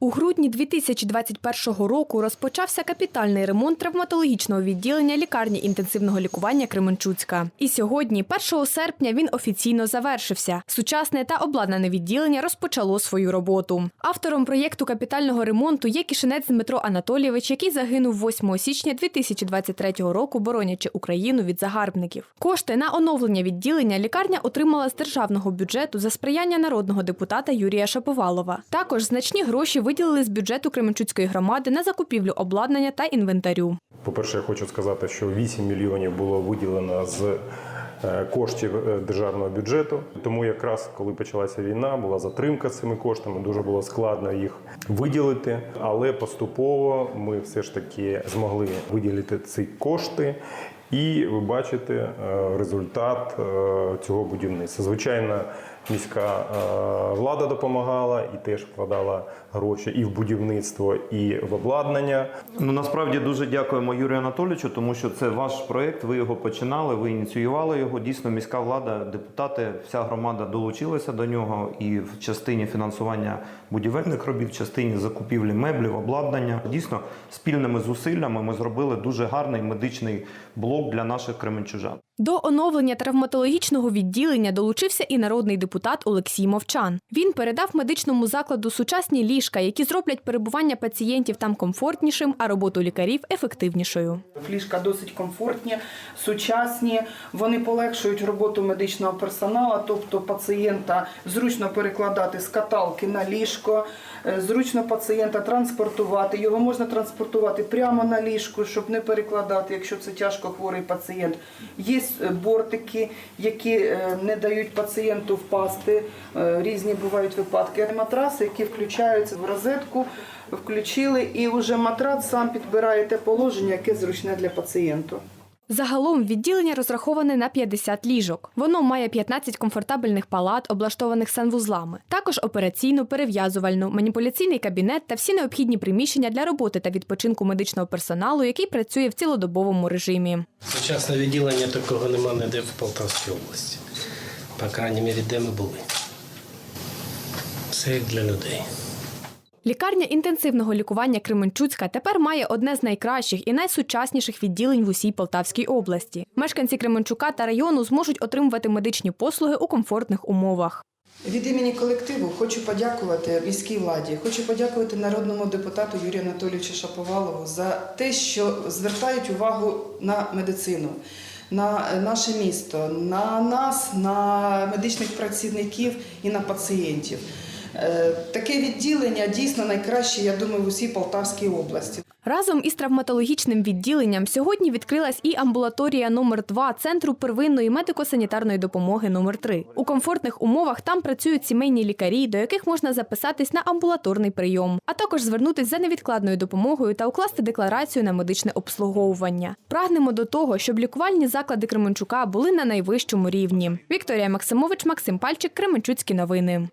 У грудні 2021 року розпочався капітальний ремонт травматологічного відділення лікарні інтенсивного лікування Кременчуцька. І сьогодні, 1 серпня, він офіційно завершився. Сучасне та обладнане відділення розпочало свою роботу. Автором проєкту капітального ремонту є кишинець Дмитро Анатолійович, який загинув 8 січня 2023 року, боронячи Україну від загарбників. Кошти на оновлення відділення лікарня отримала з державного бюджету за сприяння народного депутата Юрія Шаповалова. Також значні гроші виділили з бюджету Кременчуцької громади на закупівлю обладнання та інвентарю. По-перше, я хочу сказати, що 8 мільйонів було виділено з е, коштів е, державного бюджету. Тому якраз коли почалася війна, була затримка з цими коштами. Дуже було складно їх виділити. Але поступово ми все ж таки змогли виділити ці кошти. І ви бачите е, результат цього будівництва. Звичайно, міська е, влада допомагала і теж вкладала гроші і в будівництво, і в обладнання. Ну насправді дуже дякуємо Юрію Анатолійовичу, тому що це ваш проєкт. Ви його починали, ви ініціювали його. Дійсно, міська влада, депутати, вся громада долучилася до нього і в частині фінансування будівельних робіт, в частині закупівлі меблів, обладнання. Дійсно, спільними зусиллями ми зробили дуже гарний медичний блок для наших кременчужан. До оновлення травматологічного відділення долучився і народний депутат Олексій Мовчан. Він передав медичному закладу сучасні ліжка, які зроблять перебування пацієнтів там комфортнішим, а роботу лікарів ефективнішою. Ліжка досить комфортні, сучасні. Вони полегшують роботу медичного персоналу, тобто пацієнта зручно перекладати з каталки на ліжко, е, зручно пацієнта транспортувати. Його можна транспортувати прямо на ліжку, щоб не перекладати, якщо це тяжко хворий пацієнт. Є е, бортики, які е, не дають пацієнту впасти. Е, Різні бувають випадки. Матраси, які включаються в розетку. Включили і вже матрац сам підбирає те положення, яке зручне для пацієнту. Загалом відділення розраховане на 50 ліжок. Воно має 15 комфортабельних палат, облаштованих санвузлами, також операційну, перев'язувальну, маніпуляційний кабінет та всі необхідні приміщення для роботи та відпочинку медичного персоналу, який працює в цілодобовому режимі. Сучасне відділення такого нема ніде в Полтавській області. По крайній мірі, де ми були. Все як для людей. Лікарня інтенсивного лікування Кременчуцька тепер має одне з найкращих і найсучасніших відділень в усій Полтавській області. Мешканці Кременчука та району зможуть отримувати медичні послуги у комфортних умовах. Від імені колективу хочу подякувати міській владі, хочу подякувати народному депутату Юрію Анатолійовичу Шаповалову за те, що звертають увагу на медицину, на наше місто, на нас, на медичних працівників і на пацієнтів. Е, Таке відділення дійсно найкраще, я думаю, в усій Полтавській області. Разом із травматологічним відділенням сьогодні відкрилась і амбулаторія номер 2 центру первинної медико-санітарної допомоги номер 3 У комфортних умовах там працюють сімейні лікарі, до яких можна записатись на амбулаторний прийом, а також звернутись за невідкладною допомогою та укласти декларацію на медичне обслуговування. Прагнемо до того, щоб лікувальні заклади Кременчука були на найвищому рівні. Вікторія Максимович, Максим Пальчик, Кременчуцькі новини.